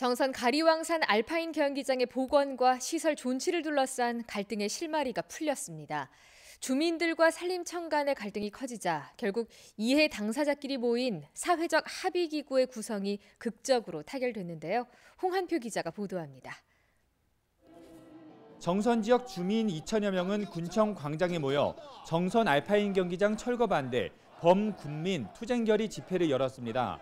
정선 가리왕산 알파인 경기장의 복원과 시설 존치를 둘러싼 갈등의 실마리가 풀렸습니다. 주민들과 산림청 간의 갈등이 커지자 결국 이해 당사자끼리 모인 사회적 합의 기구의 구성이 극적으로 타결됐는데요. 홍한표 기자가 보도합니다. 정선 지역 주민 2천여 명은 군청 광장에 모여 정선 알파인 경기장 철거 반대 범군민 투쟁결의 집회를 열었습니다.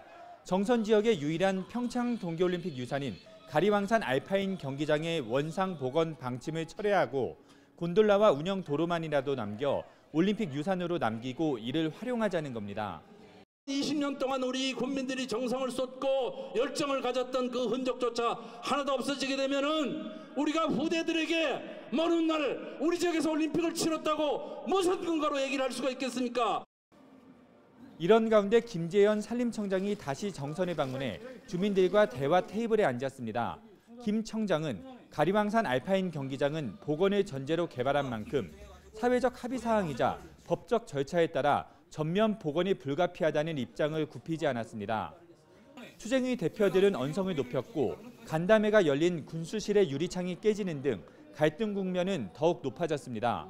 정선 지역의 유일한 평창 동계올림픽 유산인 가리왕산 알파인 경기장의 원상 복원 방침을 철회하고 곤돌라와 운영 도로만이라도 남겨 올림픽 유산으로 남기고 이를 활용하자는 겁니다. 20년 동안 우리 국민들이 정성을 쏟고 열정을 가졌던 그 흔적조차 하나도 없어지게 되면은 우리가 후대들에게 먼 훗날 우리 지역에서 올림픽을 치렀다고 무슨 근거로 얘기를 할 수가 있겠습니까? 이런 가운데 김재현 산림청장이 다시 정선에 방문해 주민들과 대화 테이블에 앉았습니다. 김 청장은 가리왕산 알파인 경기장은 복원을 전제로 개발한 만큼 사회적 합의 사항이자 법적 절차에 따라 전면 복원이 불가피하다는 입장을 굽히지 않았습니다. 투쟁의 대표들은 언성을 높였고 간담회가 열린 군수실의 유리창이 깨지는 등 갈등 국면은 더욱 높아졌습니다.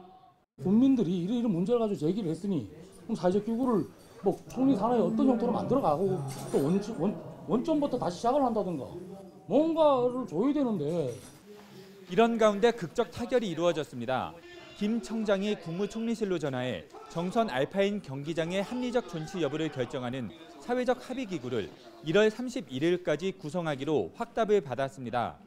국민들이 이런 문제를 가지고 제기를 했으니 사회적 기구를 뭐 총리 산하에 어떤 형태로 만들어가고 또 원, 원, 원점부터 다시 시작을 한다든가 뭔가를 줘야 되는데 이런 가운데 극적 타결이 이루어졌습니다. 김 청장이 국무총리실로 전화해 정선 알파인 경기장의 합리적 존치 여부를 결정하는 사회적 합의 기구를 1월 31일까지 구성하기로 확답을 받았습니다.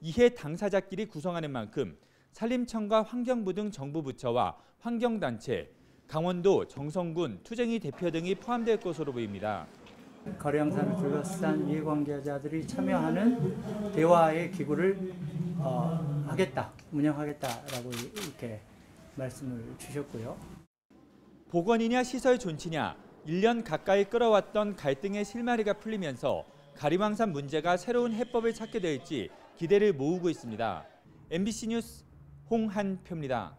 이해 당사자끼리 구성하는 만큼 산림청과 환경부 등 정부 부처와 환경단체, 강원도, 정성군, 투쟁이 대표 등이 포함될 것으로 보입니다. 거래양산을 둘러싼 이해관계자들이 참여하는 대화의 기구를 어, 하겠다, 운영하겠다라고 이렇게 말씀을 주셨고요. 복원이냐 시설 존치냐 1년 가까이 끌어왔던 갈등의 실마리가 풀리면서 가리왕산 문제가 새로운 해법을 찾게 될지 기대를 모으고 있습니다. MBC 뉴스 홍한표입니다.